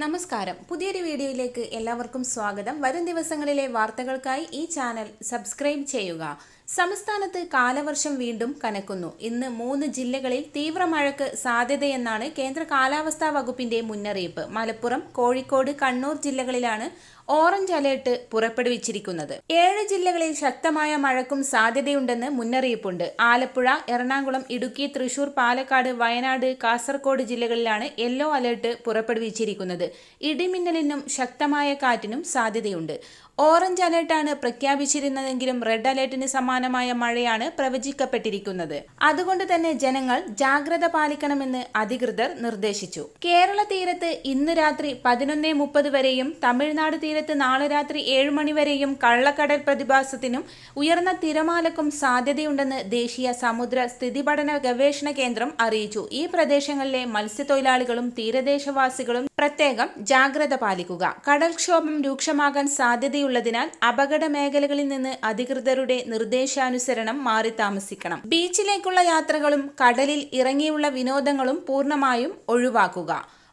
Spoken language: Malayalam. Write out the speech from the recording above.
നമസ്കാരം. പുതിയൊരു വീഡിയോയിലേക്ക് എല്ലാവർക്കും സ്വാഗതം. വരും ദിവസങ്ങളിലെ വാർത്തകൾക്കായി ഈ ചാനൽ സബ്സ്ക്രൈബ് ചെയ്യുക. സംസ്ഥാനത്ത് കാലവർഷം വീണ്ടും കനക്കുന്നു. ഇന്ന് മൂന്ന് ജില്ലകളിൽ തീവ്ര മഴയ്ക്ക് സാധ്യതയെന്നാണ് കേന്ദ്ര കാലാവസ്ഥാ വകുപ്പിന്റെ മുന്നറിയിപ്പ്. മലപ്പുറം കോഴിക്കോട് കണ്ണൂർ ജില്ലകളിലാണ് ഓറഞ്ച് അലേർട്ട് പുറപ്പെടുവിച്ചിരിക്കുന്നത്. ഏഴ് ജില്ലകളിൽ ശക്തമായ മഴക്കും സാധ്യതയുണ്ടെന്ന് മുന്നറിയിപ്പുണ്ട്. ആലപ്പുഴ എറണാകുളം ഇടുക്കി തൃശൂർ പാലക്കാട് വയനാട് കാസർഗോഡ് ജില്ലകളിലാണ് യെല്ലോ അലേർട്ട് പുറപ്പെടുവിച്ചിരിക്കുന്നത്. ഇടിമിന്നലിനും ശക്തമായ കാറ്റിനും സാധ്യതയുണ്ട്. ഓറഞ്ച് അലേർട്ടാണ് പ്രഖ്യാപിച്ചിരുന്നതെങ്കിലും റെഡ് അലേർട്ടിന് സമാനമായ മഴയാണ് പ്രവചിക്കപ്പെട്ടിരിക്കുന്നത്. അതുകൊണ്ട് തന്നെ ജനങ്ങൾ ജാഗ്രത പാലിക്കണമെന്ന് അധികൃതർ നിർദ്ദേശിച്ചു. കേരള തീരത്ത് ഇന്ന് രാത്രി പതിനൊന്നേ മുപ്പത് വരെയും തമിഴ്നാട് തീരത്ത് നാളെ രാത്രി ഏഴ് മണിവരെയും കള്ളക്കടൽ പ്രതിഭാസത്തിനും ഉയർന്ന തിരമാലക്കും സാധ്യതയുണ്ടെന്ന് ദേശീയ സമുദ്ര സ്ഥിതിപഠന ഗവേഷണ കേന്ദ്രം അറിയിച്ചു. ഈ പ്രദേശങ്ങളിലെ മത്സ്യത്തൊഴിലാളികളും തീരദേശവാസികളും പ്രത്യേകം ജാഗ്രത പാലിക്കുക. കടൽക്ഷോഭം രൂക്ഷമാകാൻ സാധ്യതയുള്ളതിനാൽ അപകട മേഖലകളിൽ നിന്ന് അധികൃതരുടെ നിർദ്ദേശാനുസരണം മാറി താമസിക്കണം. ബീച്ചിലേക്കുള്ള യാത്രകളും കടലിൽ ഇറങ്ങിയുള്ള വിനോദങ്ങളും പൂർണമായും ഒഴിവാക്കുക.